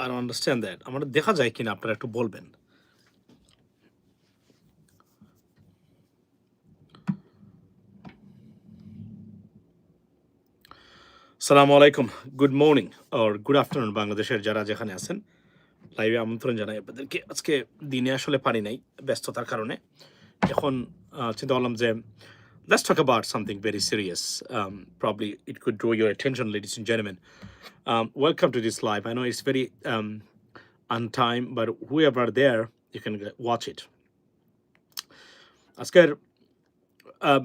I understand that আমার দেখা যায় কিনা আপনারা একটু বলবেন। সালামু আলাইকুম। গুড মর্নিং আর গুড আফটারনুন বাংলাদেশের যারা যেখানে আছেন। লাইভে আমন্ত্রণ জানাই আপনাদেরকে। আজকে দিনে আসলে পারি নাই ব্যস্ততার কারণে। এখন চিন্তা করলাম যে let's talk about something very serious. Um, probably it could draw your attention, ladies and gentlemen. Um, welcome to this live. I know it's very um, on time, but whoever there, you can watch it. আজকের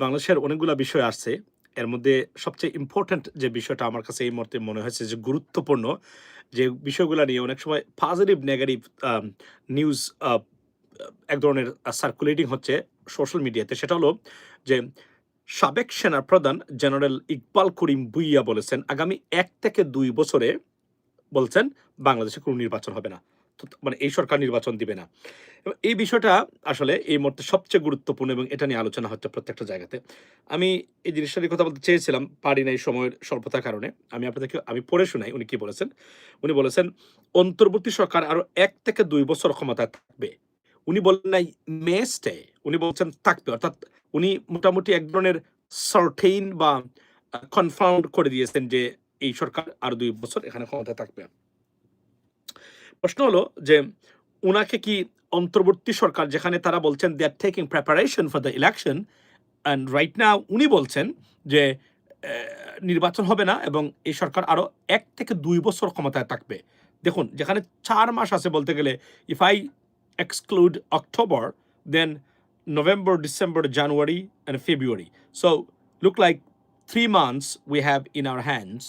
বাংলাদেশের অনেকগুলো বিষয় আসছে এর মধ্যে সবচেয়ে important যে বিষয়টা আমার কাছে এই মুহূর্তে মনে হয়েছে যে গুরুত্বপূর্ণ যে বিষয়গুলো নিয়ে অনেক সময় পজিটিভ নেগেটিভ নিউজ এক ধরনের সার্কুলেটিং হচ্ছে সোশ্যাল মিডিয়াতে সেটা হলো যে সাবেক সেনা প্রধান জেনারেল ইকবাল করিম বুইয়া বলেছেন, আগামী এক থেকে দুই বছরে বলছেন বাংলাদেশে কোনো নির্বাচন হবে না। মানে এই সরকার নির্বাচন দিবে না। এই বিষয়টা আসলে এই মুহূর্তে সবচেয়ে গুরুত্বপূর্ণ এবং এটা নিয়ে আলোচনা হচ্ছে প্রত্যেকটা জায়গাতে। আমি এই জিনিসটা কথা বলতে চেয়েছিলাম, পারি না এই সময়ের স্বল্পতার কারণে। আমি আপনাদেরকে, আমি পড়ে শোনাই উনি কি বলেছেন। উনি বলেছেন, অন্তর্বর্তী সরকার আরও এক থেকে দুই বছর ক্ষমতায় থাকবে। উনি বলেন নাই মে স্টে উনি বলছেন, থাকবে। অর্থাৎ উনি মোটামুটি এক ধরনের সর্টেইন বা কনফার্ম করে দিয়েছেন যে এই সরকার আরও দুই বছর এখানে ক্ষমতায় থাকবে। প্রশ্ন হলো যে উনাকে কি অন্তর্বর্তী সরকার, যেখানে তারা বলছেন they are taking preparation for the election and right now উনি বলছেন যে নির্বাচন হবে না এবং এই সরকার আরও এক থেকে দুই বছর ক্ষমতায় থাকবে। দেখুন, যেখানে চার মাস আছে বলতে গেলে if I exclude October then November December January and February so look like three months we have in our hands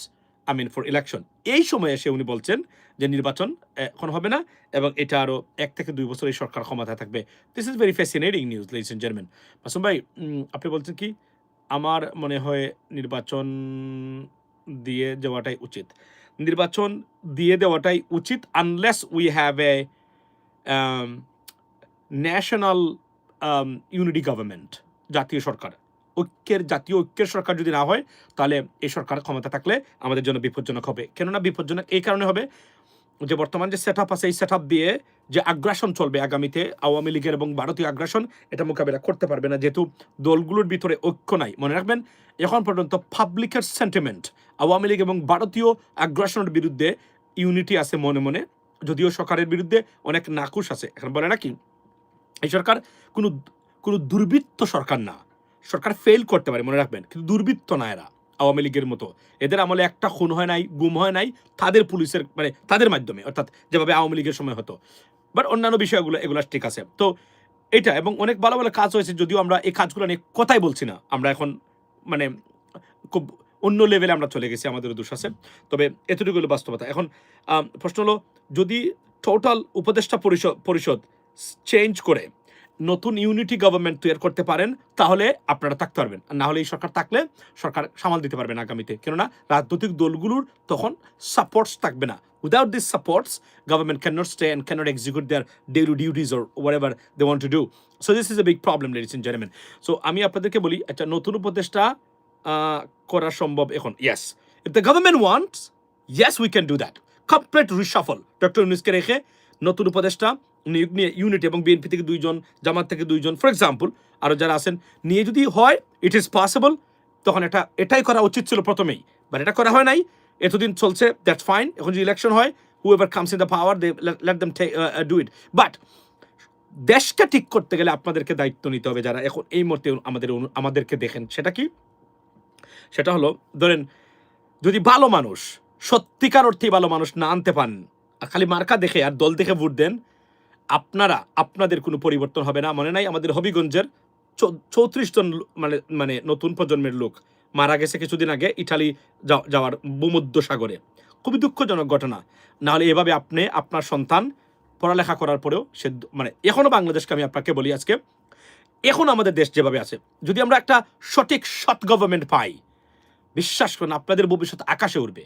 I mean for election এই সময় এসে উনি বলছেন যে নির্বাচন এখন হবে না, এবং এটা আরও এক থেকে দুই বছর এই সরকার ক্ষমতায় থাকবে। This is very fascinating news ladies and gentleman Masum ভাই আপনি বলছেন কি, আমার মনে হয় নির্বাচন দিয়ে যাওয়াটাই উচিত। নির্বাচন দিয়ে দেওয়াটাই উচিত unless we have a national unity government জাতীয় সরকার। ঐক্যের, জাতীয় ঐক্যের সরকার যদি না হয়, তাহলে এই সরকার ক্ষমতা থাকলে আমাদের জন্য বিপজ্জনক হবে। কেননা বিপজ্জনক এই কারণে হবে যে বর্তমান যে সেট আপ আছে, এই সেট আপ দিয়ে যে আগ্রাসন চলবে আগামীতে, আওয়ামী লীগের এবং ভারতীয় আগ্রাসন, এটা মোকাবেলা করতে পারবে না। যেহেতু দলগুলোর ভিতরে ঐক্য নাই। মনে রাখবেন, এখন পর্যন্ত পাবলিকের সেন্টিমেন্ট আওয়ামী লীগ এবং ভারতীয় আগ্রাসনের বিরুদ্ধে ইউনিটি আছে মনে মনে। যদিও সরকারের বিরুদ্ধে অনেক নাকুশ আছে। এখন বলে নাকি, এই সরকার কোনো কোনো দুর্বৃত্ত সরকার না। সরকার ফেল করতে পারে, মনে রাখবেন। কিন্তু দুর্বৃত্ত না এরা, আওয়ামী লীগের মতো। এদের আমলে একটা খুন হয় নাই, গুম হয় নাই, তাদের পুলিশের মানে তাদের মাধ্যমে, অর্থাৎ যেভাবে আওয়ামী লীগের সময় হতো। বাট অন্যান্য বিষয়গুলো, এগুলো ঠিক আছে। তো এটা, এবং অনেক ভালো ভালো কাজ হয়েছে, যদিও আমরা এই কাজগুলো নিয়ে কথাই বলছি না। আমরা এখন মানে খুব অন্য লেভেলে আমরা চলে গেছি, আমাদের আছে। তবে এতটুকু হলো বাস্তবতা। এখন প্রশ্ন হলো, যদি টোটাল উপদেষ্টা পরিষদ পরিষদ চেঞ্জ করে নতুন ইউনিটি গভর্নমেন্ট তৈরি করতে পারেন, তাহলে আপনারা থাকতে পারবেন। আর না হলে এই সরকার থাকলে সরকার সামাল দিতে পারবেন আগামীতে। কেননা, রাজনৈতিক দলগুলোর তখন সাপোর্টস থাকবে না। Without this supports government can not stay and can not execute their daily duties or whatever they want to do so this is a big problem ladies and gentleman so আমি আপনাদেরকে বলি, একটা নতুন উপদেষ্টা করা সম্ভব এখন yes if the government wants yes we can do that complete reshuffle doctor ইউনুসকে রেখে নতুন উপদেষ্টা, নিয়োগ নিয়ে ইউনিট এবং বিএনপি থেকে দুইজন, জামাত থেকে দুইজন ফর এক্সাম্পল আরও যারা আছেন, নিয়ে যদি হয় ইট ইজ পসিবল তখন এটা, এটাই করা উচিত ছিল প্রথমেই। বাট এটা করা হয় নাই, এতদিন চলছে দ্যাটস ফাইন এখন যদি ইলেকশন হয় whoever comes in the power they let them do it but দেশকে ঠিক করতে গেলে আপনাদেরকে দায়িত্ব নিতে হবে যারা এখন এই মুহূর্তে আমাদের আমাদেরকে দেখেন, সেটা কি? সেটা হলো, ধরেন, যদি ভালো মানুষ, সত্যিকার অর্থেই ভালো মানুষ না আনতে পান খালি মার্কা দেখে আর দল দেখে ভোট দেন, আপনারা, আপনাদের কোনো পরিবর্তন হবে না। মনে নাই আমাদের হবিগঞ্জের চৌত্রিশ জন মানে মানে নতুন প্রজন্মের লোক মারা গেছে কিছুদিন আগে ইটালি যাও- যাওয়ার ভূমধ্য সাগরে খুবই দুঃখজনক ঘটনা। নাহলে এভাবে আপনি, আপনার সন্তান পড়ালেখা করার পরেও সে মানে এখনও বাংলাদেশকে আমি আপনাকে বলি আজকে, এখন আমাদের দেশ যেভাবে আছে, যদি আমরা একটা সঠিক সৎ গভর্নমেন্ট পাই বিশ্বাস করুন, আপনাদের ভবিষ্যৎ আকাশে উঠবে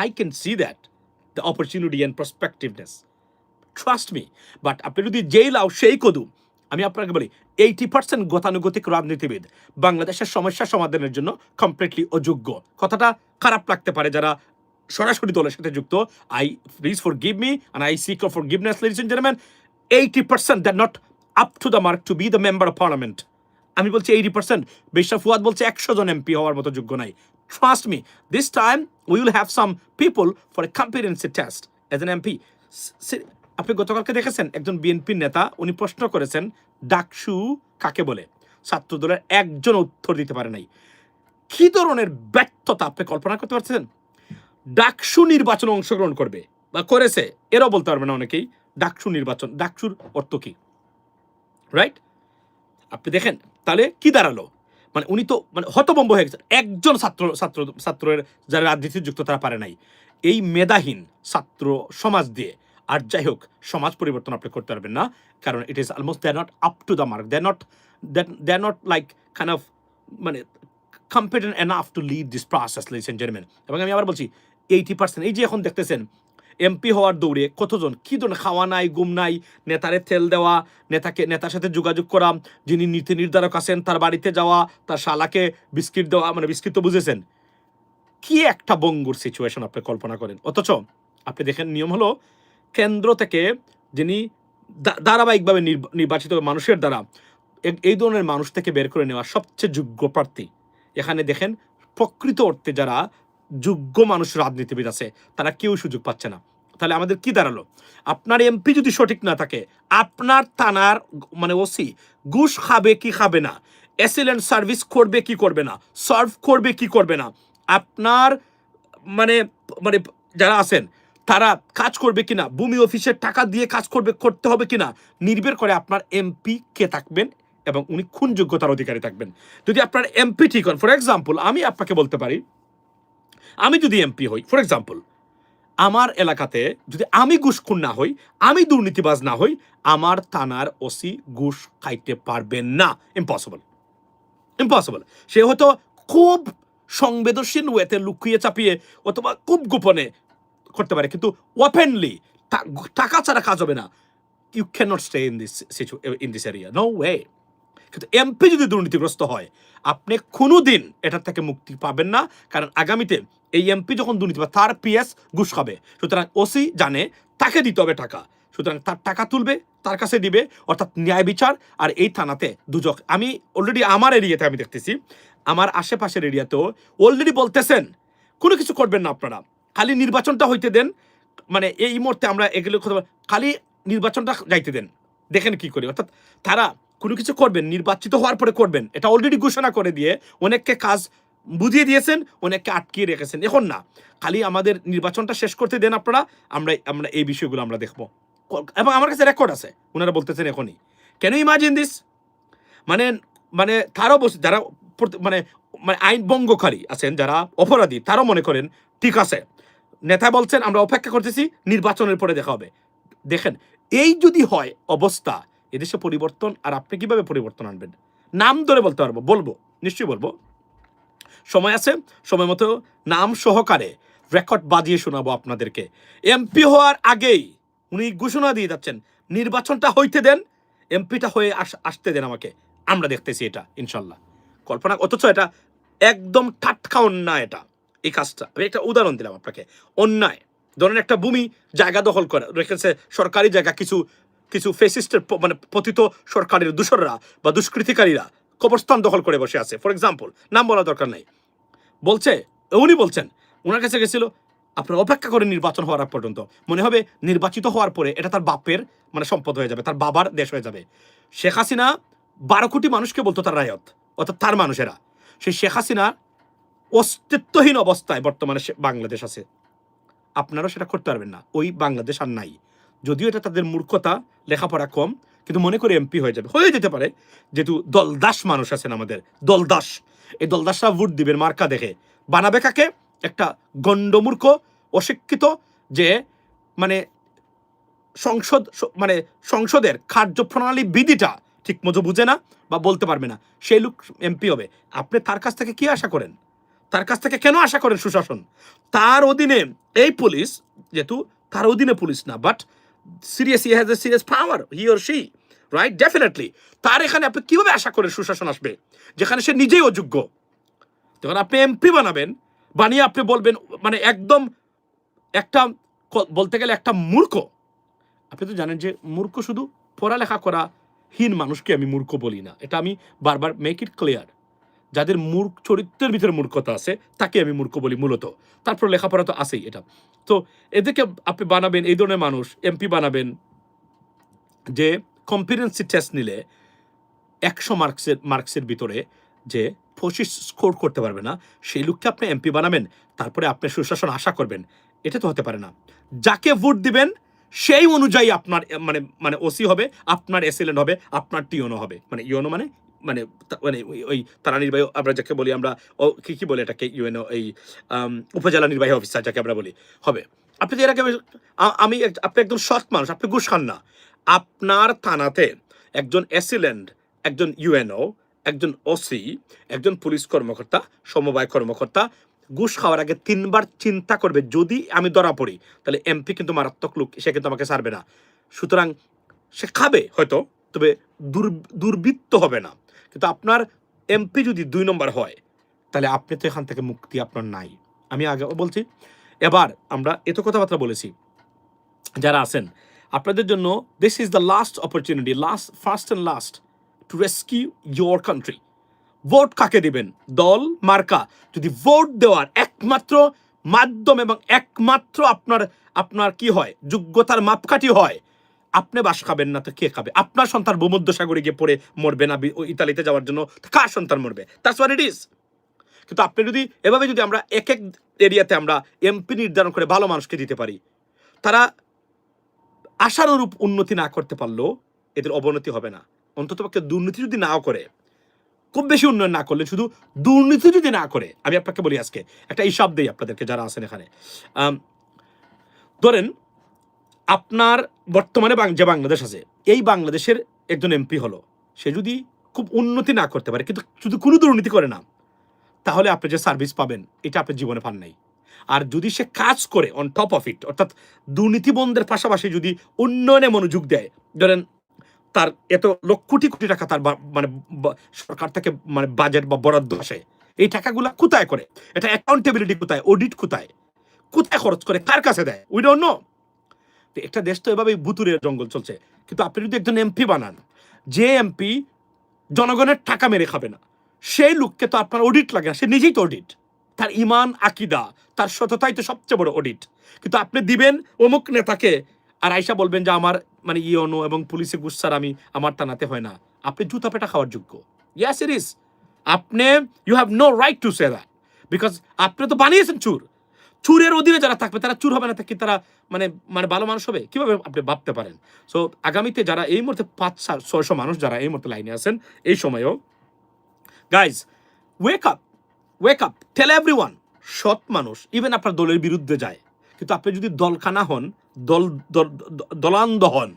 I can see that the opportunity and prospectiveness trust me but আপনি যদি যেই লাও সেই কদু আমি আপনাকে বলি এইটি পার্সেন্ট গতানুগতিক রাজনীতিবিদ বাংলাদেশের সমস্যা সমাধানের জন্য কমপ্লিটলি অযোগ্য। কথাটা খারাপ লাগতে পারে যারা সরাসরি দলের সাথে যুক্ত। I please forgive me and I seek forgiveness ladies gentleman eighty percent that not up to the mark to be the member of parliament আমি বলছি এইটি পার্সেন্ট বেশা ফুয়াদ বলছে একশো জন এমপি হওয়ার মতো যোগ্য নাই। Trust me this time we will have some people for a competency test as an MP আপনি গতকালকে দেখেছেন একজন বিএনপির নেতা, উনি প্রশ্ন করেছেন, ডাকসু কাকে বলে? ছাত্র দলের একজন উত্তর দিতে পারে নাই। কি ধরনের ব্যর্থতা আপনি কল্পনা করতে পারছেন? ডাকসু নির্বাচনে অংশগ্রহণ করবে বা করেছে, এরাও বলতে পারবে না অনেকেই। ডাকসু নির্বাচন, ডাকসুর অর্থ কি? রাইট আপনি দেখেন, তাহলে কি দাঁড়াল? মানে উনি তো মানে হতবম্ব হয়ে গেছেন। একজন ছাত্র ছাত্র, ছাত্রের যারা রাজনীতি যুক্ত তারা পারে নাই। এই মেধাহীন ছাত্র সমাজ দিয়ে। আর যাই হোক, সমাজ পরিবর্তন আপনি করতে পারবেন না। কারণ it is almost they not up to the mark they not they not like kind of মানে competent enough to lead this process ladies and gentleman এবং আমি আবার বলছি এইটি পার্সেন্ট এই যে এখন দেখতেছেন এমপি হওয়ার দৌড়ে কতজন? কি ধরনের খাওয়া নাই গুম নাই, নেতারে তেল দেওয়া, নেতাকে, নেতার সাথে যোগাযোগ করা, যিনি নীতি নির্ধারক আছেন, তার বাড়িতে যাওয়া, তার শালাকে বিস্কিট দেওয়া মানে বিস্কিট তো বুঝেছেন। কি একটা বঙ্গুর সিচুয়েশন আপনি কল্পনা করেন? অথচ আপনি দেখেন নিয়ম হলো, কেন্দ্র থেকে যিনি ধারাবাহিকভাবে নির্ব- নির্বাচিত মানুষের দ্বারা এই ধরনের মানুষ থেকে বের করে নেওয়া সবচেয়ে যোগ্য প্রার্থী। এখানে দেখেন প্রকৃত অর্থে যারা যোগ্য মানুষ রাজনীতিবিদ আছে, তারা কেউ সুযোগ পাচ্ছে না। তাহলে আমাদের কি দাঁড়াল? আপনার এমপি যদি সঠিক না থাকে, আপনার থানার মানে ওসি ঘুষ খাবে কি খাবে না? এসিলেন্ট সার্ভিস করবে কি করবে না? সার্ভ করবে কি করবে না? আপনার মানে মানে যারা আছেন, তারা কাজ করবে কিনা? ভূমি অফিসের টাকা দিয়ে কাজ করবে, করতে হবে কিনা? নির্ভর করে আপনার এমপি কে থাকবেন এবং উনি কোন যোগ্যতার অধিকারী থাকবেন। যদি আপনার এমপি ঠিক হন ফর এক্সাম্পল আমি আপনাকে বলতে পারি আমি যদি এমপি হই ফর এক্সাম্পল আমার এলাকাতে যদি আমি ঘুষখুন না হই, আমি দুর্নীতিবাজ না হই, আমার থানার ওসি ঘুষ খাইতে পারবেন না। ইম্পসিবল ইম্পসিবল সে হয়তো খুব সংবেদনশীল ওয়েতে লুকিয়ে চাপিয়ে অথবা খুব গোপনে করতে পারে, কিন্তু ওপেনলি টাকা ছাড়া কাজ হবে না। You can not stay in this in this area no way কিন্তু এমপি যদি দুর্নীতিগ্রস্ত হয়, আপনি কোনো দিন এটার থেকে মুক্তি পাবেন না। কারণ আগামীতে এই এমপি যখন দুর্নীতি পাবে, তার পিএস ঘুষ খাবে। সুতরাং ওসি জানে তাকে দিতে হবে টাকা। সুতরাং তার টাকা তুলবে, তার কাছে দিবে, অর্থাৎ ন্যায় বিচার। আর এই থানাতে দুজক আমি অলরেডি আমার এরিয়াতে আমি দেখতেছি, আমার আশেপাশের এরিয়াতেও অলরেডি বলতেছেন, কোনো কিছু করবেন না আপনারা। খালি নির্বাচনটা হইতে দেন মানে এই মুহূর্তে আমরা এগুলো খালি নির্বাচনটা যাইতে দেন। দেখেন কি করি। অর্থাৎ তারা কোনো কিছু করবেন, নির্বাচিত হওয়ার পরে করবেন। এটা অলরেডি ঘোষণা করে দিয়ে অনেককে কাজ বুঝিয়ে দিয়েছেন, অনেককে আটকিয়ে রেখেছেন। এখন না, খালি আমাদের নির্বাচনটা শেষ করতে দেন আপনারা, আমরা আমরা এই বিষয়গুলো আমরা দেখব। এবং আমার কাছে রেকর্ড আছে, ওনারা বলতেছেন এখনই। কেন ইমাজিন দিস মানে মানে তারও বস- যারা মানে মানে আইন ভঙ্গকারী আছেন, যারা অপরাধী, তারাও মনে করেন, ঠিক আছে। নেতা বলছেন, আমরা অপেক্ষা করতেছি, নির্বাচনের পরে দেখা হবে। দেখেন, এই যদি হয় অবস্থা এদেশে পরিবর্তন আর আপনি কীভাবে পরিবর্তন আনবেন? নাম ধরে বলতে পারব, বলব, নিশ্চয়ই বলব। সময় আছে, সময় মতো নাম সহকারে রেকর্ড বাজিয়ে শোনাবো আপনাদেরকে। এমপি হওয়ার আগেই উনি ঘোষণা দিয়ে যাচ্ছেন, নির্বাচনটা হইতে দেন এমপিটা হয়ে আস- আসতে দেন আমাকে। আমরা দেখতেছি এটা, ইনশাল্লাহ। কল্পনা, অথচ এটা একদম টাটকা অন্যায় এটা, এই কাজটা। আমি একটা উদাহরণ দিলাম আপনাকে, অন্যায়। ধরেন একটা ভূমি জায়গা দখল করে রেখেছে সরকারি জায়গা কিছু কিছু ফেসিস্টের মানে পতিত সরকারের দূষররা বা দুষ্কৃতিকারীরা কবরস্থান দখল করে বসে আছে। ফর এক্সাম্পল নাম বলা দরকার নাই। বলছে, উনি বলছেন ওনার কাছে গেছিল, আপনার অপেক্ষা করে নির্বাচন হওয়ার আগ পর্যন্ত। মনে হবে নির্বাচিত হওয়ার পরে এটা তার বাপের মানে সম্পদ হয়ে যাবে, তার বাবার দেশ হয়ে যাবে। শেখ হাসিনা বারো কোটি মানুষকে বলতো তার রায়ত, অর্থাৎ তার মানুষেরা। সেই শেখ হাসিনা অস্তিত্বহীন অবস্থায় বর্তমানে বাংলাদেশ আছে। আপনারা সেটা করতে পারবেন না। ওই বাংলাদেশ আর নাই। যদিও এটা তাদের মূর্খতা, লেখাপড়া কম, কিন্তু মনে করে এমপি হয়ে যাবে। হয়ে যেতে পারে, যেহেতু দলদাস মানুষ আছেন আমাদের, দলদাস। এই দলদাসরা ভোট দিবেন মার্কা দেখে। বানাবে কাকে? একটা গণ্ডমূর্খ, অশিক্ষিত, যে মানে সংসদ মানে সংসদের কার্যপ্রণালী বিধিটা ঠিক মতো বুঝে না বা বলতে পারবে না। সেই লোক এমপি হবে। আপনি তার কাছ থেকে কি আশা করেন? তার কাছ থেকে কেন আশা করেন সুশাসন? তার অধীনে এই পুলিশ, যেহেতু তার অধীনে পুলিশ না but serious he has a serious power he or she right definitely তার এখানে আপনি কীভাবে আশা করেন সুশাসন আসবে? যেখানে সে নিজেই অযোগ্য। যখন আপনি এমপি বানাবেন, বানিয়ে আপনি বলবেন মানে একদম একটা বলতে গেলে একটা মূর্খ। আপনি তো জানেন যে মূর্খ শুধু পড়ালেখা করা হীন মানুষকে আমি মূর্খ বলি না। এটা আমি বারবার মেক ইট ক্লিয়ার যাদের মূর্খ, চরিত্রের ভিতরে মূর্খতা আছে, তাকে আমি মূর্খ বলি মূলত। তারপর লেখাপড়া তো আছেই এটা। তো এদেরকে আপনি বানাবেন, এই ধরনের মানুষ এমপি বানাবেন, যে কম্পিটেন্সি টেস্ট নিলে একশো মার্কসের মার্কসের ভিতরে যে পঁচিশ স্কোর করতে পারবে না, সেই লোককে আপনি এমপি বানাবেন, তারপরে আপনি সুশাসন আশা করবেন। এটা তো হতে পারে না। যাকে ভোট দিবেন, সেই অনুযায়ী আপনার মানে মানে ওসি হবে, আপনার এসিলেন্ট হবে, আপনার টিওনো হবে। মানে ইউনো মানে মানে তা- মানে ওই- তারা নির্বাহী, আমরা যাকে বলি আমরা, ও কি কি বলে এটাকে ইউএনও এই উপজেলা নির্বাহী অফিসার যাকে আমরা বলি, হবে। আপনি যে এর আগে আমি আপনি একদম সৎ মানুষ, আপনি ঘুষ খান না। আপনার থানাতে একজন এসিলেন্ট একজন ইউএনও একজন ওসি একজন পুলিশ কর্মকর্তা, সমবায় কর্মকর্তা, ঘুষ খাওয়ার আগে তিনবার চিন্তা করবে, যদি আমি ধরা পড়ি, তাহলে এমপি কিন্তু মারাত্মক লোক, সে কিন্তু আমাকে ছাড়বে না। সুতরাং সে খাবে হয়তো, তবে দুর- দুর্বৃত্ত হবে না। কিন্তু আপনার এমপি যদি দুই নম্বর হয়, তাহলে আপনি তো এখান থেকে মুক্তি আপনার নাই। আমি আগে বলছি, এবার আমরা এত কথাবার্তা বলেছি, যারা আছেন, আপনাদের জন্য this is the last opportunity last first and last to rescue your country vote কাকে দিবেন? দল, মার্কা। যদি ভোট দেওয়ার একমাত্র মাধ্যম এবং একমাত্র আপনার আপনার কি হয়? যোগ্যতার মাপকাঠি হয়। আপনি বাস খাবেন না তো কে খাবে? আপনার সন্তান ভূমধ্য সাগরে গিয়ে পড়ে মরবে না ইতালিতে যাওয়ার জন্য কার সন্তান মরবে? দ্যাটস হোয়াট ইট ইজ কিন্তু আপনি যদি, এভাবে যদি আমরা এক এক এরিয়াতে আমরা এমপি নির্ধারণ করে ভালো মানুষকে দিতে পারি, তারা আশানুরূপ উন্নতি না করতে পারলেও এদের অবনতি হবে না। অন্ততপক্ষে দুর্নীতি যদি নাও করে, খুব বেশি উন্নয়ন না করলে শুধু দুর্নীতি যদি না করে, আমি আপনাকে বলি আজকে, একটা হিসাব দিই আপনাদেরকে যারা আছেন এখানে। ধরেন আপনার বর্তমানে যে বাংলাদেশ আছে, এই বাংলাদেশের একজন এমপি হলো। সে যদি খুব উন্নতি না করতে পারে, কিন্তু শুধু কোনো দুর্নীতি করে না, তাহলে আপনি যে সার্ভিস পাবেন, এটা আপনি জীবনে পান নাই। আর যদি সে কাজ করে অন টপ অফ ইট অর্থাৎ দুর্নীতি বন্ধের পাশাপাশি যদি উন্নয়নে মনোযোগ দেয়, ধরেন তার এত লক্ষ কোটি কোটি টাকা তার মানে সরকার থেকে মানে বাজেট বা বরাদ্দ আসে, এই টাকাগুলো কোথায় করে? এটা অ্যাকাউন্টেবিলিটি কোথায়? অডিট কোথায়? কোথায় খরচ করে? কার কাছে দেয়? উই ডোন্ট নো তো একটা দেশ তো এভাবেই বুতুরের জঙ্গল চলছে। কিন্তু আপনি যদি একজন এমপি বানান, যে এমপি জনগণের টাকা মেরে খাবে না, সেই লোককে তো আপনার অডিট লাগে না, সে নিজেই তো অডিট তার ইমান, আকিদা, তার সততাই তো সবচেয়ে বড় অডিট কিন্তু আপনি দিবেন অমুক নেতাকে, আর আইসা বলবেন যে আমার মানে ইয়নো এবং পুলিশে গুসার আমি, আমার টানাতে হয় না। আপনি জুতা পেটা খাওয়ার যোগ্য। ইয়াস ইট ইস আপনি you have no right to say that because আপনি তো বানিয়েছেন চুর। চুরের অধীনে যারা থাকবে, তারা চুর হবে না কি তারা মানে মানে ভালো মানুষ হবে? কীভাবে আপনি ভাবতে পারেন? সো আগামীতে যারা এই মুহূর্তে পাঁচ, সাত, ছয়শো মানুষ যারা এই মুহূর্তে লাইনে আছেন, এই সময়ও। Guys wake up wake up tell every one সৎ মানুষ ইভেন আপনার দলের বিরুদ্ধে যায়। কিন্তু আপনি যদি দলখানা হন, দল, দল- দলান্ধ হন,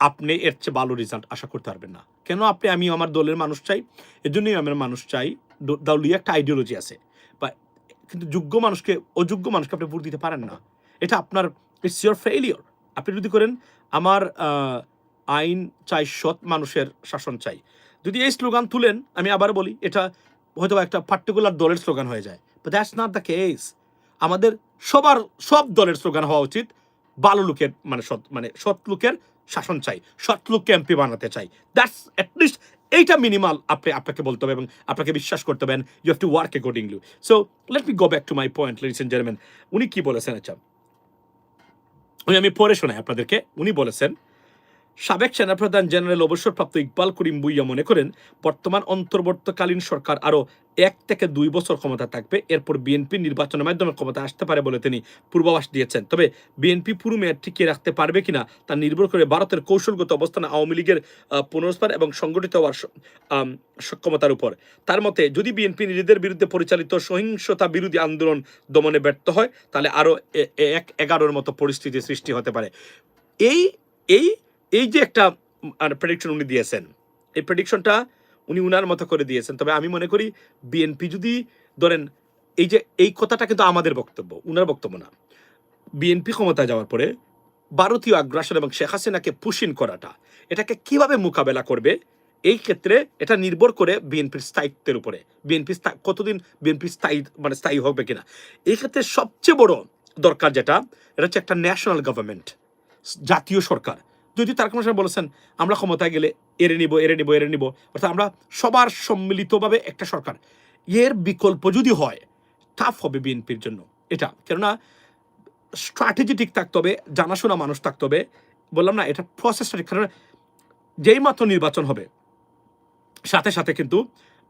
আপনি এর চেয়ে ভালো রেজাল্ট আশা করতে পারবেন না। কেন আপনি আমি আমার দলের মানুষ চাই? এর জন্যই আমার মানুষ চাই। দলীয় একটা আইডিওলজি আছে। কিন্তু যোগ্য মানুষকে, অযোগ্য মানুষকে আপনি ভোট দিতে পারেন না। এটা আপনার ইটস ইয়োর ফেইলিওর আপনি যদি করেন, আমার আইন চাই, সৎ মানুষের শাসন চাই। যদি এই স্লোগান তুলেন, আমি আবার বলি, এটা হয়তো একটা পার্টিকুলার দলের স্লোগান হয়ে যায়। But that's not the case আমাদের সবার, সব দলের স্লোগান হওয়া উচিত, ভালো লোকের মানে সৎ মানে সৎ লোকের শাসন চাই, সৎ লোককে এমপি বানাতে চাই। দ্যাটস অ্যাটলিস্ট এইটা মিনিমাল আপনি, আপনাকে বলতে হবে এবং আপনাকে বিশ্বাস করতে হবেন you have to work accordingly so let me go back to my point ladies and gentleman উনি কি বলেছেন? আচ্ছা। উনি, আমি পরে শোনাই আপনাদেরকে। উনি বলেছেন সাবেক সেনাপ্রধান জেনারেল অবসরপ্রাপ্ত ইকবাল করিম বুইয়া মনে করেন, বর্তমান অন্তর্বর্তীকালীন সরকার আরও এক থেকে দুই বছর ক্ষমতা থাকবে, এরপর বিএনপি নির্বাচনের মাধ্যমে ক্ষমতা আসতে পারে বলে তিনি পূর্বাভাস দিয়েছেন। তবে বিএনপি পুরো মেয়াদ টিকিয়ে রাখতে পারবে কিনা তা নির্ভর করে ভারতের কৌশলগত অবস্থান আওয়ামী লীগের পুনরুদ্ধার এবং সংগঠিত হওয়ার সক্ষমতার উপর। তার মতে, যদি বিএনপি নিজেদের বিরুদ্ধে পরিচালিত সহিংসতা বিরোধী আন্দোলন দমনে ব্যর্থ হয়, তাহলে আরও এক এগারোর মতো পরিস্থিতি সৃষ্টি হতে পারে। এই এই এই যে একটা প্রেডিকশন উনি দিয়েছেন, এই প্রেডিকশনটা উনি উনার মতো করে দিয়েছেন। তবে আমি মনে করি বিএনপি যদি ধরেন, এই যে, এই কথাটা কিন্তু আমাদের বক্তব্য, উনার বক্তব্য না। বিএনপি ক্ষমতায় যাওয়ার পরে ভারতীয় আগ্রাসন এবং শেখ হাসিনাকে পুশিন করাটা, এটাকে কীভাবে মোকাবেলা করবে? এই ক্ষেত্রে এটা নির্ভর করে বিএনপির স্থায়িত্বের উপরে। বিএনপি কতদিন বিএনপি স্থায়ী মানে স্থায়ী হবে কিনা? এই ক্ষেত্রে সবচেয়ে বড় দরকার যেটা, এটা হচ্ছে একটা ন্যাশনাল গভর্নমেন্ট জাতীয় সরকার। যদি তার কোনো সময় বলেছেন, আমরা ক্ষমতায় গেলে এড়ে নিব এড়ে নিব এড়ে নিব, অর্থাৎ আমরা সবার সম্মিলিতভাবে একটা সরকার। এর বিকল্প যদি হয় টাফ হবে বিএনপির জন্য। এটা কেননা স্ট্র্যাটেজি ঠিক থাকতে হবে, জানাশোনা মানুষ থাকতে হবে। বললাম না, এটা প্রসেসটা ঠিক, কারণ যেই মাত্র নির্বাচন হবে, সাথে সাথে কিন্তু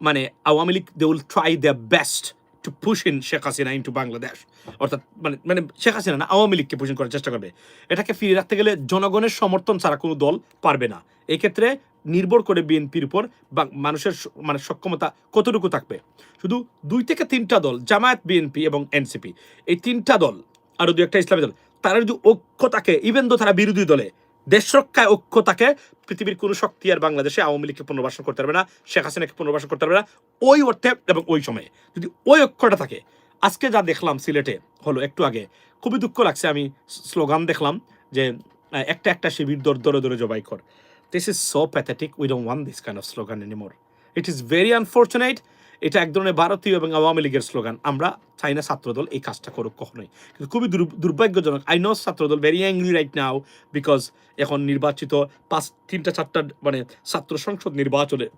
মানে Awami League they will try the best to push in Sheikh Hasina into Bangladesh অর্থাৎ মানে মানে শেখ হাসিনা না, আওয়ামী লীগকে পুশ করার চেষ্টা করবে। এটাকে ফিরিয়ে রাখতে গেলে জনগণের সমর্থন ছাড়া কোনো দল পারবে না। এই ক্ষেত্রে নির্ভর করে বিএনপির উপর বা মানুষের মানে সক্ষমতা কতটুকু থাকবে। শুধু দুই থেকে তিনটা দল, জামায়াত, বিএনপি এবং এনসিপি, এই তিনটা দল আরও দু একটা ইসলামী দল, তারা যদি ঐক্য থাকে ইভেন দো তারা বিরোধী দলে দেশ রক্ষায় ঐক্য থাকে পৃথিবীর কোনো শক্তি আর বাংলাদেশে আওয়ামী লীগকে পুনর্বাসন করতে পারবে না, শেখ হাসিনাকে পুনর্বাসন করতে পারবে না, ওই অর্থে এবং ওই সময়ে। যদি ওই ঐক্যটা থাকে, আজকে যা দেখলাম সিলেটে হলো একটু আগে, খুবই দুঃখ লাগছে, আমি স্লোগান দেখলাম যে একটা একটা শিবির দর দরে দরে জবাই কর। This is so pathetic we don't want this kind of slogan anymore it is very unfortunate এটা এক ধরনের ভারতীয় এবং আওয়ামী লীগের স্লোগান। আমরা চাই না ছাত্রদল এই কাজটা করুক কখনোই। কিন্তু খুবই দুর- দুর্ভাগ্যজনক I know Chhatradal very angry right now because এখন নির্বাচিত পাঁচ, তিনটা, চারটা মানে ছাত্র সংসদ নির্বাচনে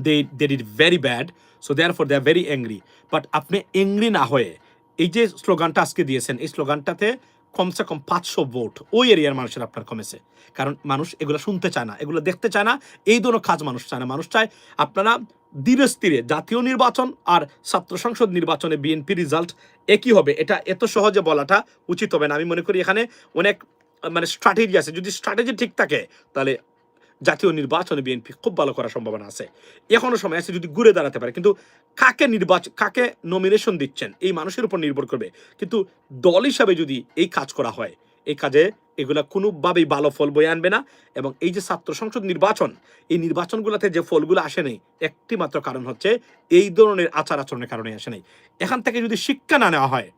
they they did very bad so therefore they are very angry but আপনি অ্যাংরি না হয়ে এই যে স্লোগানটা আজকে দিয়েছেন, এই স্লোগানটাতে কমসে কম পাঁচশো ভোট ওই এরিয়ার মানুষের আপনার কমেছে। কারণ মানুষ এগুলো শুনতে চায় না, এগুলো দেখতে চায় না, এই ধরনের কাজ মানুষ চায় না। মানুষ চায় আপনারা ধীরে স্থিরে জাতীয় নির্বাচন আর ছাত্র সংসদ নির্বাচনে বিএনপি রেজাল্ট একই হবে। এটা এত সহজে বলাটা উচিত হবে না। আমি মনে করি এখানে অনেক মানে স্ট্র্যাটেজি আছে। যদি স্ট্র্যাটেজি ঠিক থাকে, তাহলে জাতীয় নির্বাচনে বিএনপি খুব ভালো করার সম্ভাবনা আছে। এখনও সময় আছে যদি ঘুরে দাঁড়াতে পারে। কিন্তু কাকে নির্বাচন কাকে নমিনেশন দিচ্ছেন, এই মানুষের উপর নির্ভর করবে। কিন্তু দল হিসাবে যদি এই কাজ করা হয়, এই কাজে এগুলা কোনোভাবেই ভালো ফল বয়ে আনবে না এবং এই যে ছাত্র সংসদ নির্বাচন, এই নির্বাচনগুলোতে যে ফলগুলো আসে নেই, একটি মাত্র কারণ হচ্ছে এই ধরনের আচার আচরণের কারণে আসে নাই। এখান থেকে যদি শিক্ষা না নেওয়া হয়,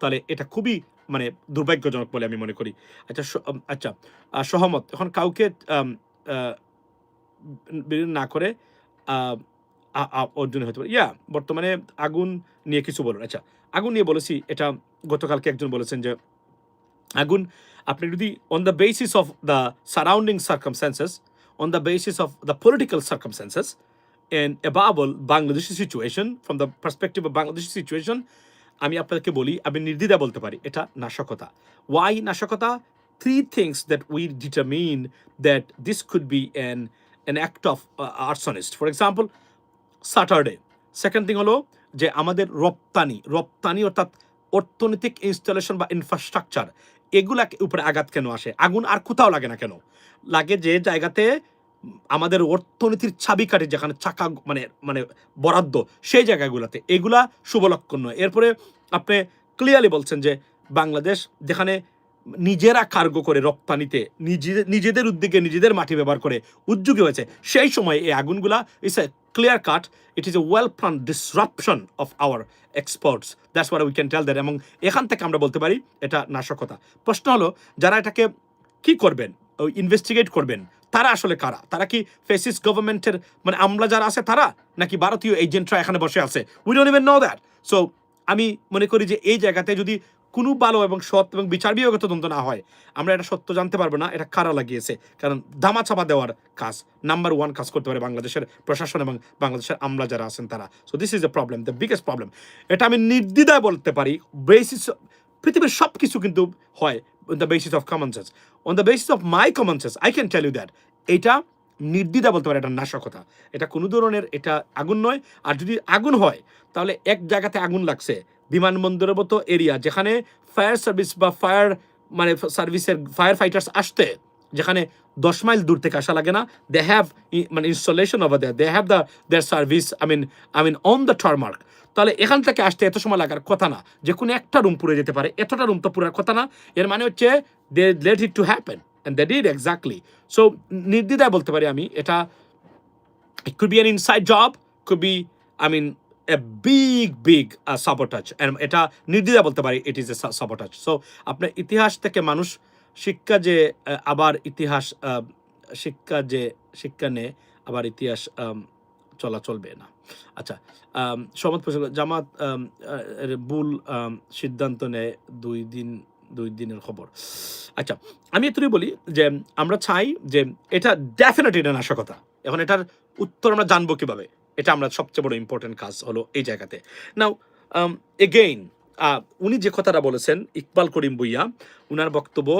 তাহলে এটা খুবই মানে দুর্ভাগ্যজনক বলে আমি মনে করি। আচ্ছা আচ্ছা সহমত, এখন কাউকে না করে অর্জুনে হতে পারে। ইয়া, বর্তমানে আগুন নিয়ে কিছু বলুন। আচ্ছা আগুন নিয়ে বলেছি, এটা গতকালকে একজন বলেছেন যে আগুন, আপনি যদি on the basis of the surrounding circumstances on the basis of the political circumstances above all, Bangladeshi situation, from the perspective of Bangladeshi situation, আমি আপনাদেরকে বলি, আমি নির্দ্বিধা বলতে পারি, এটা নাশকতা। ওয়াই নাশকতা? Three things that we determine that this could be an an act of arsonist for example Saturday second thing হলো যে আমাদের রপ্তানি রপ্তানি অর্থাৎ অর্থনৈতিক ইনস্টলেশন বা ইনফ্রাস্ট্রাকচার এগুলা উপরে আঘাত কেন আসে? আগুন আর কোথাও লাগে না কেন? লাগে যে জায়গাতে আমাদের অর্থনীতির চাবিকাঠি যেখানে চাকা মানে মানে বরাদ্দ, সেই জায়গাগুলোতে। এগুলা শুভ লক্ষণ নয়। এরপরে আপনি ক্লিয়ারলি বলছেন যে বাংলাদেশ যেখানে নিজেরা কার্গো করে রপ্তানিতে নিজেদের উদ্যোগে, নিজেদের মাটি ব্যবহার করে উদ্যোগী হয়েছে, সেই সময় এই আগুনগুলা clear cut it is a well plan disruption of our exports that's what we can tell that এবং এখান থেকে আমরা বলতে পারি, এটা নাশকতা। প্রশ্ন হলো, যারা এটাকে কি করবেন? ইনভেস্টিগেট করবেন? তারা আসলে কারা? তারা কি ফেসিস গভর্নমেন্টের মানে আমলা যারা আছে তারা? নাকি ভারতীয় এজেন্টরা এখানে বসে আছে? We don't even know that so আমি মনে করি যে এই জায়গাতে যদি কোনো ভালো এবং সৎ এবং বিচার বিভাগত তদন্ত না হয়। আমরা এটা সত্য জানতে পারব না, এটা কারা লাগিয়েছে। কারণ দামা চাপা দেওয়ার কাজ নাম্বার ওয়ান কাজ করতে পারে বাংলাদেশের প্রশাসন এবং বাংলাদেশের আমলা যারা আছেন তারা। So this is the problem the biggest problem এটা আমি নির্দ্বিধায় বলতে পারি বেসিস পৃথিবীর সব কিছু কিন্তু হয় on the basis of common sense on the basis of my common sense I can tell you that এটা নির্দ্বিধা বলতে পারে, এটা নাশকতা। এটা কোনো ধরনের, এটা আগুন নয়। আর যদি আগুন হয়, তাহলে এক জায়গাতে আগুন লাগছে। বিমানবন্দরের মতো এরিয়া, যেখানে ফায়ার সার্ভিস বা ফায়ার মানে সার্ভিসের ফায়ার ফাইটার্স আসতে, যেখানে দশ মাইল দূর থেকে আসা লাগে না। দে হ্যাভ মানে installation over there they have the their service I mean I mean on the tarmac তাহলে এখান থেকে আসতে এত সময় লাগার কথা না। যে কোনো একটা রুম পুড়ে যেতে পারে। এতটা রুম তো পুরার কথা না। এর মানে হচ্ছে they let it to happen and that it exactly so নির্দ্বিধায় বলতে পারি আমি এটা be an inside job could be i mean a big big uh, sabotage. And এটা নির্দ্বিধা বলতে পারি it is a sabotage so আপনার ইতিহাস থেকে মানুষ শিক্ষা যে আবার ইতিহাস শিক্ষা যে শিক্ষা নেয় আবার ইতিহাস চলা চলবে না। আচ্ছা সমাজ জামাত ভুল সিদ্ধান্ত নেয় দুই দিন দুই দিনের খবর। আচ্ছা আমি এতটুকু বলি যে আমরা চাই যে এটা ডেফিনেটলি এটা নাশকতা। এখন এটার উত্তর আমরা জানব কীভাবে? এটা আমরা সবচেয়ে বড় ইম্পর্টেন্ট কাজ হলো এই জায়গাতে। নাও এগেইন উনি যে কথাটা বলেছেন, ইকবাল করিম বুইয়া উনার বক্তব্য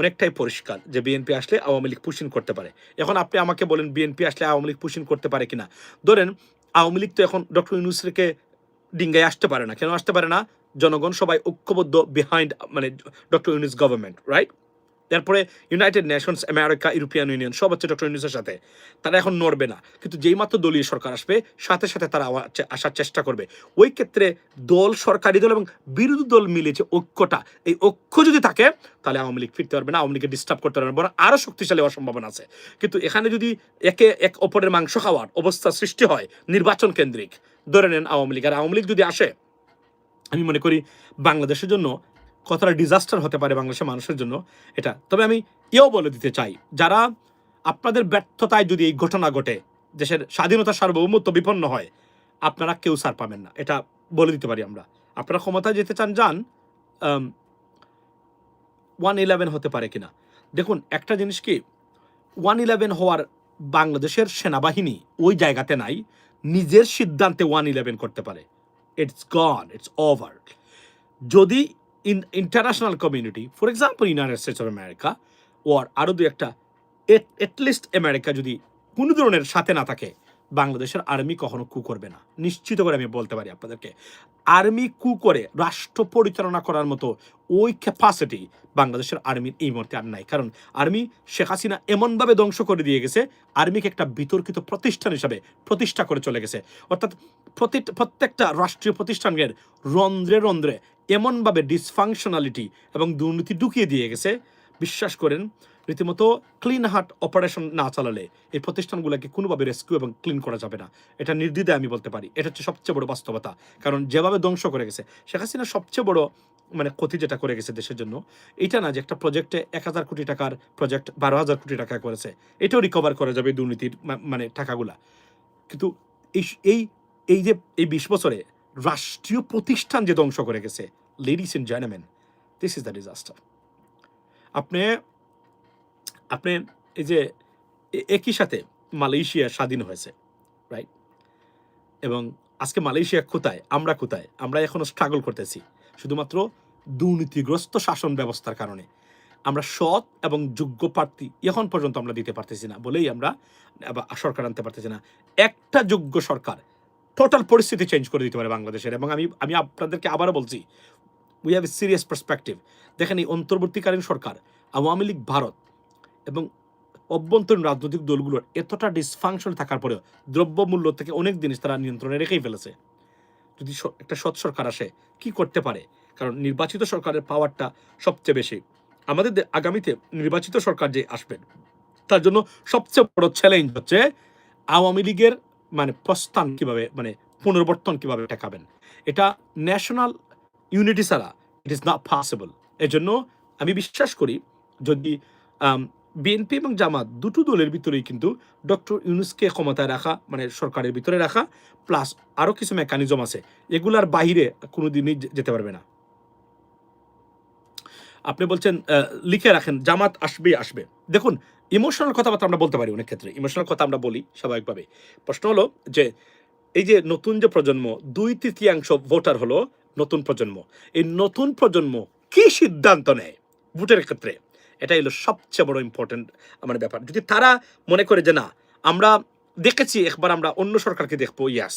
অনেকটাই পরিষ্কার যে বিএনপি আসলে আওয়ামী লীগ পুশিন করতে পারে। এখন আপনি আমাকে বলেন বিএনপি আসলে আওয়ামী লীগ পুশিন করতে পারে কিনা? ধরেন, আওয়ামী লীগ তো এখন ডক্টর ইউনুসকে ডিঙ্গায় আসতে পারে না। কেন আসতে পারে না? জনগণ সবাই ঐক্যবদ্ধ বিহাইন্ড মানে ডক্টর ইউনুস গভর্নমেন্ট রাইট তারপরে United Nations America European Union সব হচ্ছে ডক্টর ইউনিসের সাথে। তারা এখন নড়বে না। কিন্তু যেই মাত্র দলীয় সরকার আসবে, সাথে সাথে তারা আওয়া- আসার চেষ্টা করবে। ওই ক্ষেত্রে দল, সরকারি দল এবং বিরোধী দল মিলে যে ঐক্যটা, এই ঐক্য যদি থাকে, তাহলে আওয়ামী লীগ ফিরতে পারবে না, আওয়ামী লীগকে ডিস্টার্ব করতে পারবে বরং আরও শক্তিশালী হওয়ার সম্ভাবনা আছে। কিন্তু এখানে যদি একে, এক অপরের মাংস খাওয়ার অবস্থা সৃষ্টি হয়, নির্বাচন কেন্দ্রিক, ধরে নেন আওয়ামী লীগ। আর আওয়ামী লীগ যদি আসে আমি মনে করি বাংলাদেশের জন্য কতটা ডিজাস্টার হতে পারে বাংলাদেশের মানুষের জন্য এটা। তবে আমি এও বলে দিতে চাই, যারা আপনাদের ব্যর্থতায় যদি এই ঘটনা ঘটে, দেশের স্বাধীনতা সার্বভৌমত্ব বিপন্ন হয়, আপনারা কেউ সার পাবেন না। এটা বলে দিতে পারি আমরা। আপনারা ক্ষমতায় যেতে চান, যান ওয়ান ইলেভেন হতে পারে কিনা। দেখুন, একটা জিনিস কি ওয়ান ইলেভেন হওয়ার বাংলাদেশের সেনাবাহিনী ওই জায়গাতে নাই, নিজের সিদ্ধান্তে ওয়ান ইলেভেন করতে পারে। ইটস গন ইটস ওভার যদি in international community for example United States of America or আরও দু একটা এটলিস্ট আমেরিকা যদি কোনো ধরনের সাথে না থাকে বাংলাদেশের আর্মি কখনো কু করবে না। নিশ্চিত করে আমি বলতে পারি আপনাদেরকে। আর্মি কু করে রাষ্ট্র পরিচালনা করার মতো ওই ক্যাপাসিটি বাংলাদেশের আর্মির এই মুহূর্তে আর নাই। কারণ আর্মি শেখ হাসিনা এমনভাবে ধ্বংস করে দিয়ে গেছে, আর্মিকে একটা বিতর্কিত প্রতিষ্ঠান হিসাবে প্রতিষ্ঠা করে চলে গেছে। অর্থাৎ প্রতি- প্রত্যেকটা রাষ্ট্রীয় প্রতিষ্ঠানের রন্ধ্রে রন্ধ্রে এমনভাবে ডিসফাংশনালিটি এবং দুর্নীতি ঢুকিয়ে দিয়ে গেছে। বিশ্বাস করেন রীতিমতো ক্লিন হার্ট অপারেশন না চালালে এই প্রতিষ্ঠানগুলোকে কোনোভাবে রেস্কিউ এবং ক্লিন করা যাবে না। এটা নির্দ্বিধায় আমি বলতে পারি। এটা হচ্ছে সবচেয়ে বড় বাস্তবতা। কারণ যেভাবে ধ্বংস করে গেছে, শেখ হাসিনা সবচেয়ে বড় মানে ক্ষতি যেটা করে গেছে দেশের জন্য, এটা না যে একটা প্রজেক্টে এক হাজার কোটি টাকার প্রজেক্ট বারো হাজার কোটি টাকা করেছে, এটাও রিকভার করা যাবে দুর্নীতির মানে টাকাগুলা। কিন্তু এই এই এই যে, এই বিশ বছরে রাষ্ট্রীয় প্রতিষ্ঠান যে ধ্বংস করে গেছে ladies and gentleman this is the disaster আপনি আপনি এই যে একই সাথে মালয়েশিয়া স্বাধীন হয়েছে রাইট এবং আজকে মালয়েশিয়া কোথায়, আমরা কোথায়? আমরা এখনও স্ট্রাগল করতেছি। শুধুমাত্র দুর্নীতিগ্রস্ত শাসন ব্যবস্থার কারণে। আমরা সৎ এবং যোগ্য প্রার্থী এখন পর্যন্ত আমরা দিতে পারতেছি না বলেই আমরা সরকার আনতে পারতেছি না। একটা যোগ্য সরকার টোটাল পরিস্থিতি চেঞ্জ করে দিতে পারে বাংলাদেশের। এবং আমি আমি আপনাদেরকে আবারও বলছি we have a serious perspective দেখেন এই অন্তর্বর্তীকালীন সরকার, আওয়ামী লীগ, ভারত এবং অভ্যন্তরীণ রাজনৈতিক দলগুলোর এতটা ডিসফাংশন থাকার পরেও দ্রব্যমূল্য থেকে অনেক জিনিস তারা নিয়ন্ত্রণে রেখেই ফেলেছে। যদি একটা সৎ সরকার আসে, কি করতে পারে? কারণ নির্বাচিত সরকারের পাওয়ারটা সবচেয়ে বেশি। আমাদের আগামীতে নির্বাচিত সরকার যে আসবেন তার জন্য সবচেয়ে বড় চ্যালেঞ্জ হচ্ছে আওয়ামী লীগের মানে প্রস্থান কীভাবে মানে পুনর্বর্তন কীভাবে ঠেকাবেন এটা ন্যাশনাল ইউনিটি ছাড়া ইট ইজ নট পসিবল এজন্য আমি বিশ্বাস করি যদি বিএনপি এবং জামাত দুটো দলের ভিতরেই কিন্তু ডক্টর ইউনুসকে ক্ষমতায় রাখা মানে সরকারের ভিতরে রাখা প্লাস আরও কিছু মেকানিজম আছে। এগুলার বাহিরে কোনোদিনই যে- যেতে পারবে না। আপনি বলছেন লিখে রাখেন, জামাত আসবে আসবে। দেখুন ইমোশনাল কথাবার্তা আমরা বলতে পারি অনেক ক্ষেত্রে। ইমোশনাল কথা আমরা বলি স্বাভাবিকভাবে প্রশ্ন হলো যে, এই যে নতুন যে প্রজন্ম, দুই তৃতীয়াংশ ভোটার হলো নতুন প্রজন্ম। এই নতুন প্রজন্ম কি সিদ্ধান্ত নেয় ভোটের ক্ষেত্রে? এটাই হলো সবচেয়ে বড় ইম্পর্টেন্ট আমার ব্যাপার যদি তারা মনে করে যে না আমরা দেখেছি একবার আমরা অন্য সরকারকে দেখব ইয়াস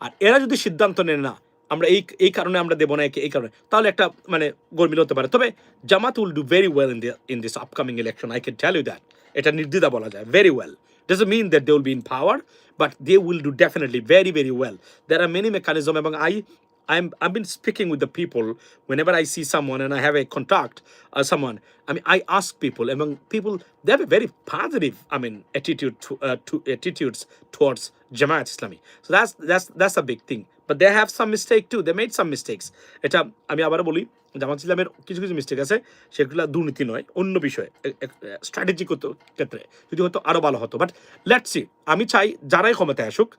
আর এরা যদি সিদ্ধান্ত নেয় না আমরা এই এই কারণে আমরা দেবো না একে এই কারণে তাহলে একটা মানে গরমিল হতে পারে তবে Jamaat will do very well in in this upcoming election I can tell you that এটা নির্দ্বিধা বলা যায় very well doesn't mean that they will be in power, but they will do definitely very, very well. There are many mechanisms. among I, I'm, I've been speaking with the people whenever I see someone and I have a contact or someone. I mean, I ask people. Among people, they have a very positive, I mean, attitude to, uh, to attitudes towards Jamaat Islami. So that's that's that's a big thing. But they have some mistake too. They made some mistakes. এটা আমি আবারও বলি জামাত ইসলামের কিছু কিছু mistake আছে সেগুলো দুর্নীতি নয় অন্য বিষয়ে স্ট্র্যাটেজিক ক্ষেত্রে যদি হতো আরও ভালো হতো বাট লেটস আমি চাই যারাই ক্ষমতায় আসুক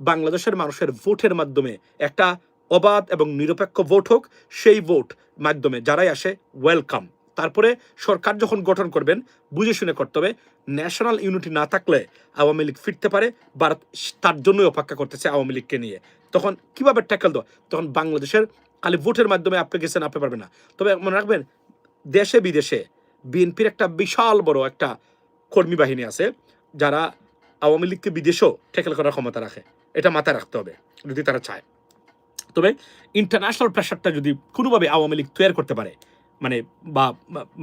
বাংলাদেশের মানুষের ভোটের মাধ্যমে একটা অবাধ এবং নিরপেক্ষ ভোট হোক, সেই ভোট মাধ্যমে যারাই আসে ওয়েলকাম তারপরে সরকার যখন গঠন করবেন, বুঝে শুনে করতে হবে ন্যাশনাল ইউনিটি না থাকলে আওয়ামী লীগ ফিরতে পারে, ভারত তার জন্যই অপেক্ষা করতেছে আওয়ামী লীগকে নিয়ে। তখন কীভাবে ট্যাকেল দেওয়া? তখন বাংলাদেশের খালি ভোটের মাধ্যমে আপনি গেছেন, আপনি পারবেন না। তবে মনে রাখবেন, দেশে বিদেশে বিএনপির একটা বিশাল বড় একটা কর্মী বাহিনী আছে, যারা আওয়ামী লীগকে বিদেশেও ট্যাকেল করার ক্ষমতা রাখে। এটা মাথায় রাখতে হবে, যদি তারা চায়। তবে ইন্টারন্যাশনাল প্রেশারটা যদি কোনোভাবে আওয়ামী লীগ তৈরি করতে পারে মানে বা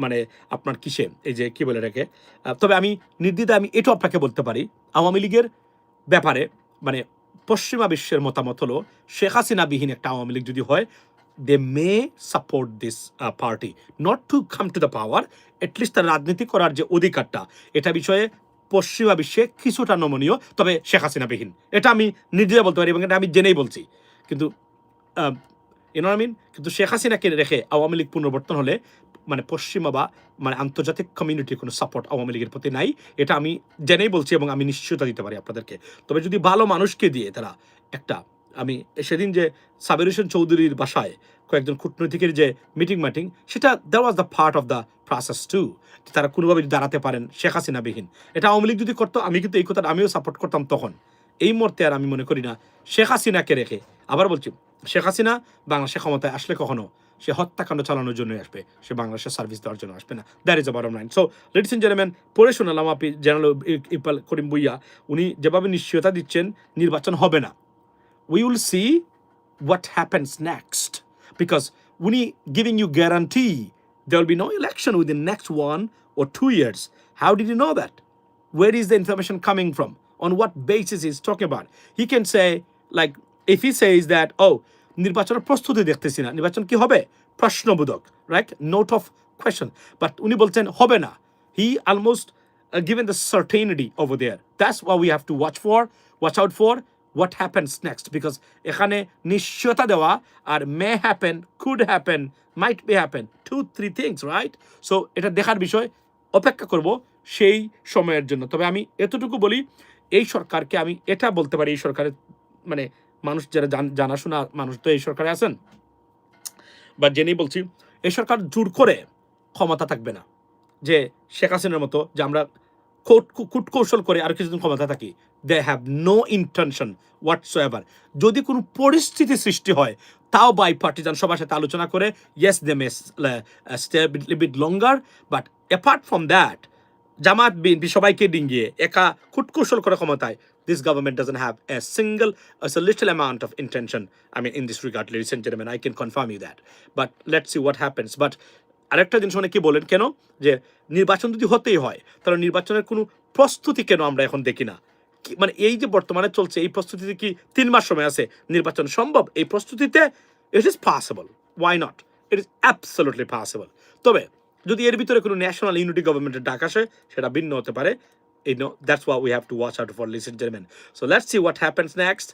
মানে আপনার কিসে, এই যে কি বলে রেখে তবে আমি নির্দ্বিধায় আমি এটা আপনাকে বলতে পারি, আওয়ামী লীগের ব্যাপারে মানে পশ্চিমা বিশ্বের মতামত হলো, শেখ হাসিনাবিহীন একটা আওয়ামী লীগ যদি হয় they may support this party not to come to the power at least তার রাজনীতি করার যে অধিকারটা, এটা বিষয়ে পশ্চিমা বিশ্বে কিছুটা নমনীয়, তবে শেখ হাসিনাবিহীন এটা আমি নির্দ্বিধায় বলতে পারি এবং এটা আমি জেনেই বলছি। কিন্তু ইউনো মিন কিন্তু শেখ হাসিনাকে রেখে আওয়ামী লীগ পুনর্বর্তন হলে মানে পশ্চিমা বা মানে আন্তর্জাতিক কমিউনিটির কোনো সাপোর্ট আওয়ামী লীগের প্রতি নাই, এটা আমি জেনেই বলছি এবং আমি নিশ্চয়তা দিতে পারি আপনাদেরকে। তবে যদি ভালো মানুষকে দিয়ে তারা একটা, আমি সেদিন যে সাবির হোসেন চৌধুরীর বাসায় কয়েকজন কূটনৈতিকের যে মিটিং মাটিং সেটা that was the part of the process to তারা কোনোভাবে দাঁড়াতে পারেন শেখ হাসিনাবিহীন। এটা আওয়ামী লীগ যদি করতো, আমি কিন্তু এই কথাটা আমিও সাপোর্ট করতাম তখন। এই মুহূর্তে আর আমি মনে করি না শেখ হাসিনাকে রেখে, আবার বলছি শেখ হাসিনা বাংলাদেশের ক্ষমতায় আসলে কখনো সে হত্যাকাণ্ড চালানোর জন্যই আসবে সে বাংলাদেশের সার্ভিস দেওয়ার জন্য আসবে না that is a line so ladies and gentleman পড়ে শোনালাম আপনি জেনারেল ইকবাল করিম বুইয়া উনি যেভাবে নিশ্চয়তা দিচ্ছেন নির্বাচন হবে না we will see what happens next because we giving you guarantee there will be no election within next one or two years how did you know that where is the information coming from on what basis he's talking about he can say like if he says that ও নির্বাচনের প্রস্তুতি দেখতেছি না, নির্বাচন কি হবে? প্রশ্নবোধক right note of question but উনি বলছেন, হবে না। He almost given the certainty over there that's what we have to watch for watch out for what happens next because এখানে নিশ্চয়তা দেওয়া আর may happen could happen might may happen two three things right so এটা দেখার বিষয়, অপেক্ষা করব সেই সময়ের জন্য। তবে আমি এতটুকু বলি, এই সরকারকে আমি এটা বলতে পারি, এই সরকারের মানে মানুষ যারা জান- জানাশোনা, মানুষ তো এই সরকারে আছেন। বা জেনেই বলছি এই সরকার জোর করে ক্ষমতা থাকবে না। যে শেখ হাসিনার মতো যে আমরা কোট- কূটকৌশল করে আর কিছুদিন ক্ষমতা থাকি। They have no intention whatsoever যদি কোনো পরিস্থিতি সৃষ্টি হয়, তাও বাই পার্টিজান সবার সাথে আলোচনা করে yes they may stay bit longer but apart from that Jamaat BNP সবাইকে ডিঙ্গিয়ে একা কূটকৌশল করা ক্ষমতায়। This government doesn't have a single as a little amount of intention. I mean, in this regard, ladies and gentlemen, i can confirm you that. But let's happens. But আরেকটা জিনিস অনেকে বলেন, কেন? যে নির্বাচন যদি হতেই হয়, তাহলে নির্বাচনের কোনো প্রস্তুতি কেন আমরা এখন দেখি না? মানে এই যে বর্তমানে চলছে, এই প্রস্তুতিতে কি তিন মাস সময় আছে? নির্বাচন সম্ভব? এই প্রস্তুতিতে it is possible why not it is absolutely possible তবে যদি এর ভিতরে কোনো ন্যাশনাল ইউনিটি গভর্নমেন্টের ডাক আসে, সেটা ভিন্ন হতে পারে। এই no that's what we have to watch out for listen gentleman so let's see what happens next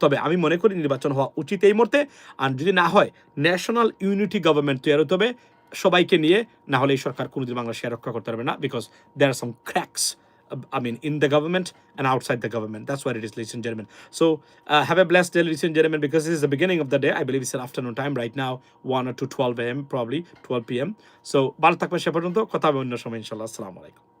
তবে আমি মনে করি নির্বাচন হওয়া উচিত এই মুহূর্তে। আর যদি না হয় ন্যাশনাল ইউনিটি গভর্নমেন্ট তৈরি হতে হবে সবাইকে নিয়ে। না হলে এই সরকার কোনোদিন বাংলাদেশে রক্ষা করতে পারবে না because there are some cracks I mean, in the government and outside the government. That's what it is, ladies and gentlemen. So, uh, have a blessed day, ladies and gentlemen, because this is the beginning of the day. I believe it's an afternoon time right now, 1 or 2, 12 a.m., probably 12 p.m. So, ভালো থাকবেন সে পর্যন্ত কথা হবে অন্য সময় ইনশাল্লাহ আসসালামু আলাইকুম